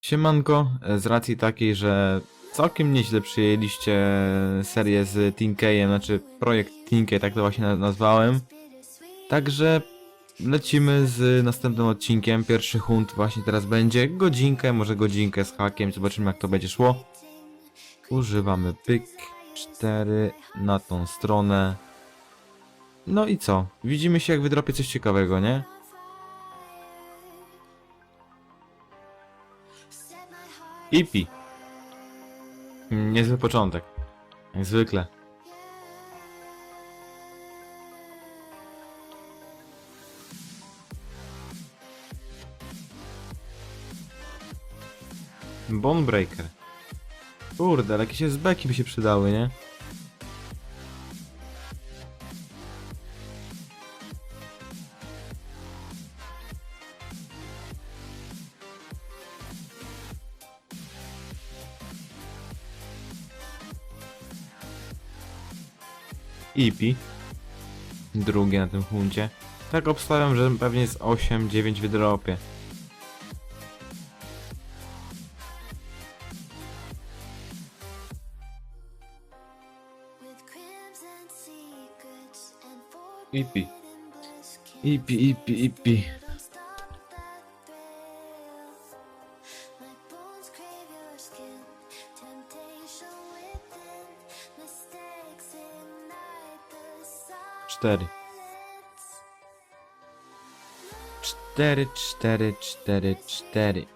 Siemanko, e, z racji takiej, że całkiem nieźle przyjęliście serię z Tinkeyem, znaczy projekt Tinkey, tak to właśnie na- nazwałem. Także lecimy z następnym odcinkiem. Pierwszy hunt właśnie teraz będzie. Godzinkę, może godzinkę z hakiem, zobaczymy jak to będzie szło. Używamy pyk 4 na tą stronę. No i co? Widzimy się jak wydropię coś ciekawego, nie? Ipi. Niezły początek. Jak zwykle. Bonebreaker. Kurde, ale jakieś SB-ki by się przydały, nie? Ipi. Drugie na tym huncie. Tak obstawiam, że pewnie z 8-9 wydropię. Ipi. Ipi, ipi, ipi. Cztery. Cztery, cztery, cztery.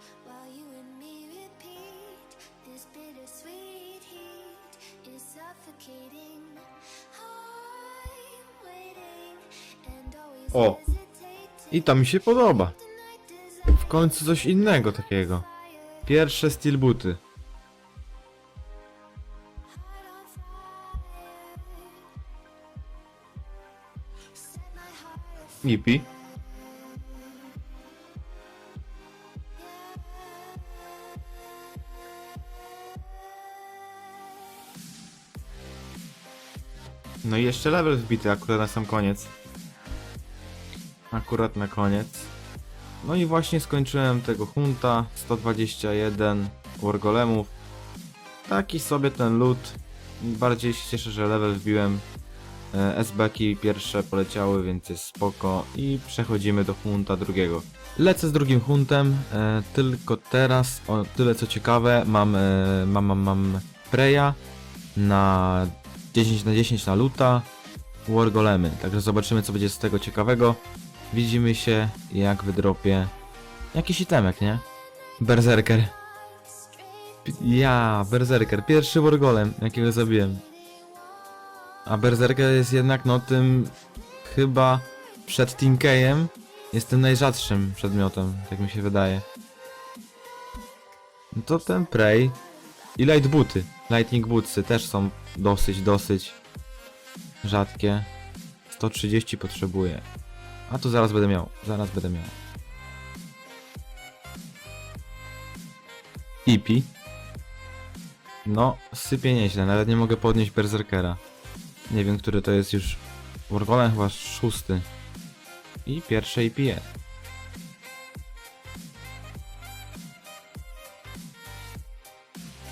O! I to mi się podoba. W końcu coś innego takiego. Pierwsze steelbooty. Ipi. No i jeszcze level wbity akurat na sam koniec. Akurat na koniec. No i właśnie skończyłem tego hunta. 121 wargolemów. Taki sobie ten loot. Bardziej się cieszę, że level wbiłem. E, SB-ki pierwsze poleciały, więc jest spoko. I przechodzimy do hunta drugiego. Lecę z drugim huntem, e, tylko teraz, o tyle co ciekawe, mam, e, mam, mam, mam Preya na 10 na 10 na luta, Wargolemy. Także zobaczymy co będzie z tego ciekawego. Widzimy się jak wydropię jakiś itemek, nie? Berserker. Ja, Berserker. Pierwszy Wargolem, jakiego zabiłem. A Berserker jest jednak no tym chyba przed Tinkeyem jest tym najrzadszym przedmiotem, tak mi się wydaje. No to ten Prey i Light Booty. Lightning Bootsy też są dosyć, dosyć rzadkie. 130 potrzebuję. A tu zaraz będę miał, zaraz będę miał. Ipi. No, sypie nieźle, nawet nie mogę podnieść Berserkera. Nie wiem, który to jest już. Wargolem chyba szósty. I pierwsze IPE.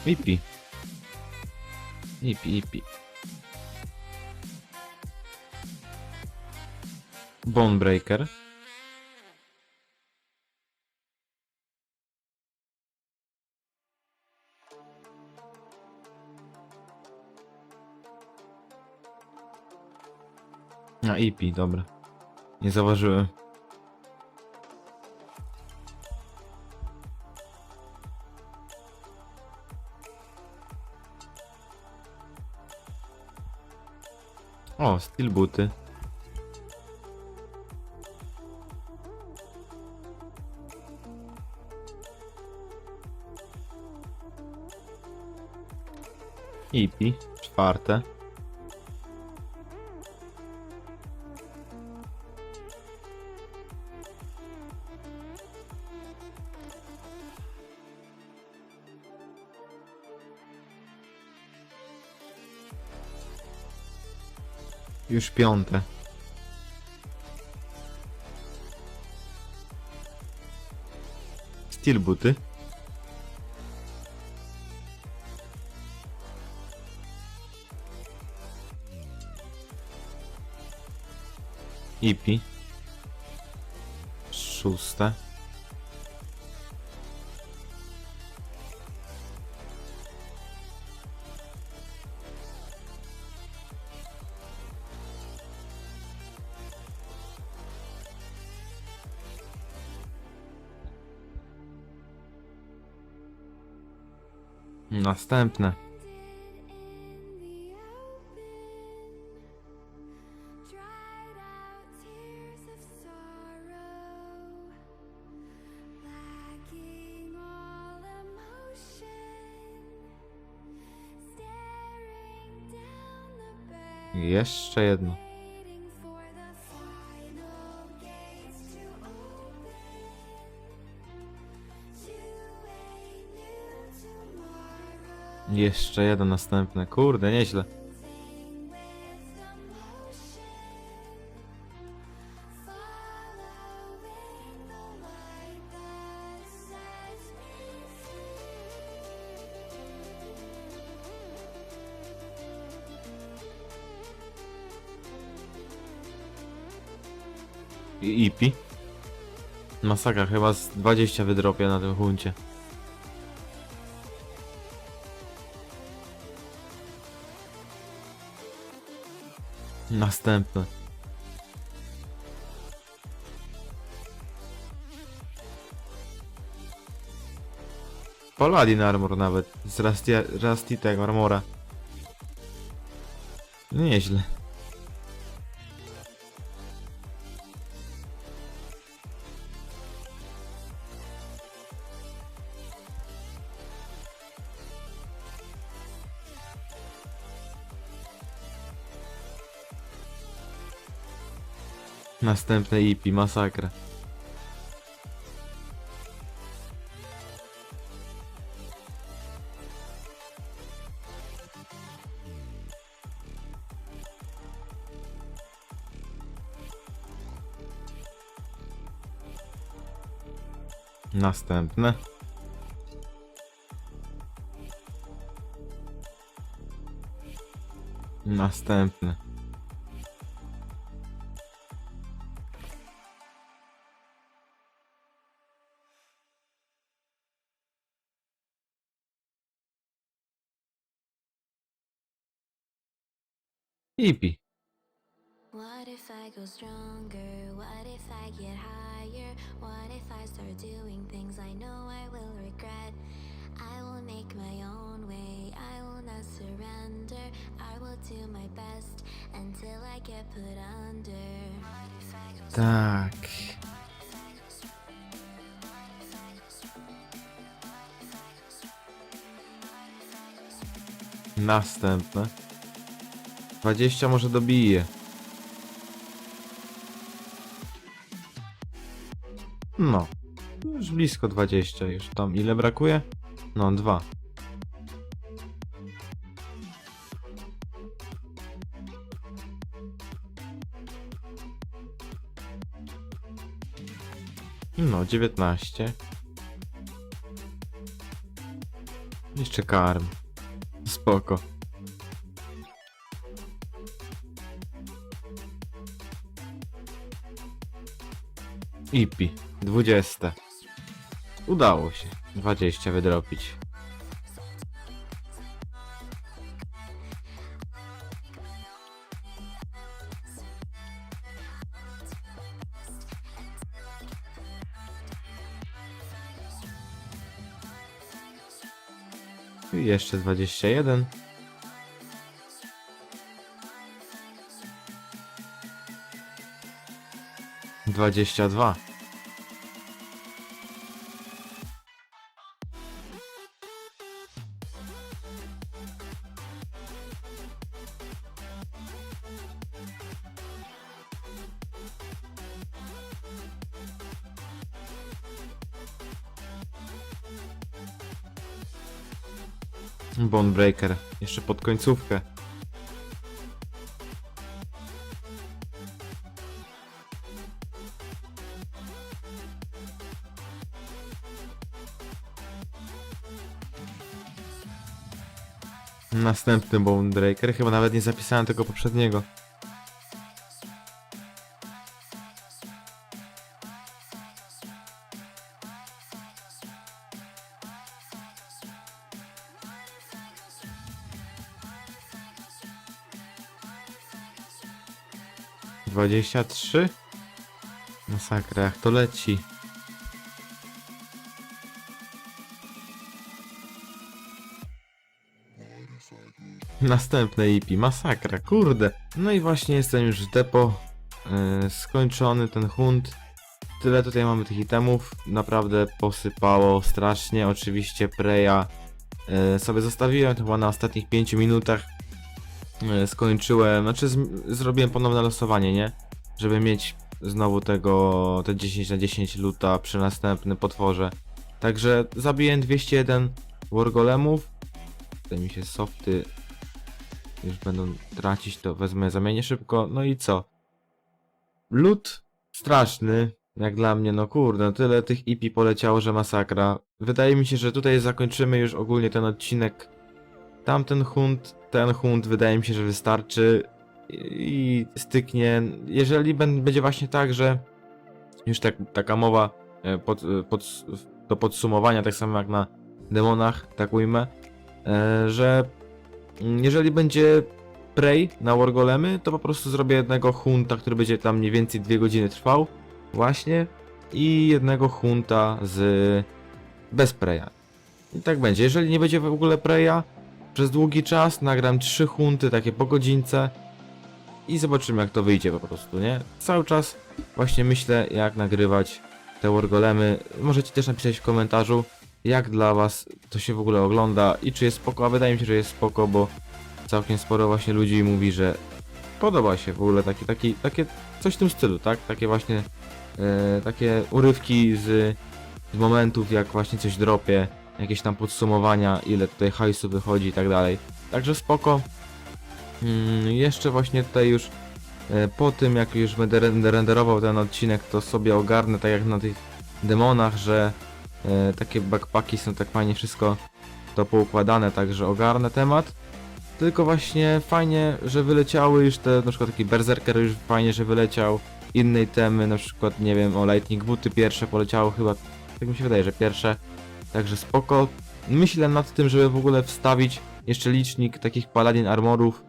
IP. IP, IP. Bonebreaker. A, IP, dobra. Nie zauważyłem. O, steelbooty. IP, czwarte. Już piąte. Steel buty. Ipi. Szóste. Barrel, Jeszcze jedno. The light that sets me I Ipi. Masakra, chyba z 20 wydropię na tym huncie. Następne. Paladin Armor nawet. Z Rusty, Rusty tego armora. Nieźle. Następne IP, masakra. Następne. Następne. Ipi. What if I go stronger? What if I get higher? What if I start doing things I know I will regret? I will make my own way, I will not surrender. I will do my best until I get put under. What if I go Tak. Następne. 20 może dobije. No. Już blisko 20 już tam. Ile brakuje? No, dwa. No, 19. Jeszcze karm. Spoko. Ipi. 20. Udało się. 20 wydropić. I jeszcze 21. Dwadzieścia dwa. Bonebreaker. Jeszcze pod końcówkę. Następny Bone Breaker. Chyba nawet nie zapisałem tego poprzedniego. Dwadzieścia trzy? Masakra, jak to leci. Następne IP, masakra, kurde. No i właśnie jestem już w depo. Yy, skończony ten hunt. Tyle tutaj mamy tych itemów. Naprawdę posypało strasznie. Oczywiście Preya yy, sobie zostawiłem, chyba na ostatnich 5 minutach. Yy, skończyłem, znaczy zrobiłem ponowne losowanie, nie? Żeby mieć znowu tego, te 10 na 10 luta przy następnym potworze. Także zabiłem 201 wargolemów. Tutaj mi się softy już będą tracić, to wezmę, zamienię szybko. No i co? Lód straszny, jak dla mnie, no kurde, no tyle tych IP poleciało, że masakra. Wydaje mi się, że tutaj zakończymy już ogólnie ten odcinek. Tamten hunt, ten hunt, wydaje mi się, że wystarczy i styknie. Jeżeli bę- będzie właśnie tak, że już tak, taka mowa e, pod, e, pod, do podsumowania, tak samo jak na demonach, tak ujmę, e, że jeżeli będzie Prey na Wargolemy, to po prostu zrobię jednego hunta, który będzie tam mniej więcej 2 godziny trwał, właśnie, i jednego hunta z bez Preya. I tak będzie. Jeżeli nie będzie w ogóle Preya, przez długi czas nagram trzy hunty, takie po godzince i zobaczymy jak to wyjdzie po prostu, nie? Cały czas właśnie myślę jak nagrywać te Wargolemy. Możecie też napisać w komentarzu jak dla was to się w ogóle ogląda i czy jest spoko, a wydaje mi się, że jest spoko, bo całkiem sporo właśnie ludzi mówi, że podoba się w ogóle taki, taki, takie coś w tym stylu, tak? Takie właśnie e, takie urywki z, z momentów jak właśnie coś dropie, jakieś tam podsumowania, ile tutaj hajsu wychodzi i tak dalej. Także spoko. Mm, jeszcze właśnie tutaj już e, po tym jak już będę render- renderował ten odcinek, to sobie ogarnę tak jak na tych demonach, że e, takie backpacki są tak fajnie wszystko to poukładane, także ogarnę temat. Tylko właśnie fajnie, że wyleciały już te, na przykład taki Berserker już fajnie, że wyleciał. Inne temy, na przykład, nie wiem, o Lightning Booty pierwsze poleciało chyba, tak mi się wydaje, że pierwsze. Także spoko. Myślę nad tym, żeby w ogóle wstawić jeszcze licznik takich Paladin Armorów,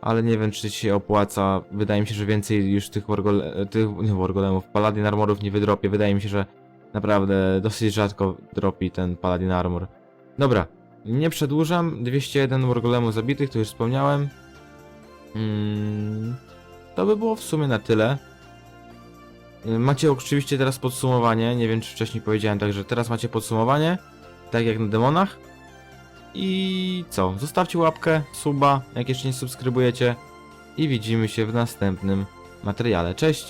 ale nie wiem, czy się opłaca. Wydaje mi się, że więcej już tych, wargole, tych nie, Wargolemów, Paladin Armorów nie wydropię. Wydaje mi się, że naprawdę dosyć rzadko dropi ten Paladin Armor. Dobra, nie przedłużam. 201 Wargolemów zabitych, to już wspomniałem. Mm, to by było w sumie na tyle. Macie oczywiście teraz podsumowanie. Nie wiem, czy wcześniej powiedziałem, także teraz macie podsumowanie. Tak jak na demonach. I co? Zostawcie łapkę, suba, jak jeszcze nie subskrybujecie. I widzimy się w następnym materiale. Cześć!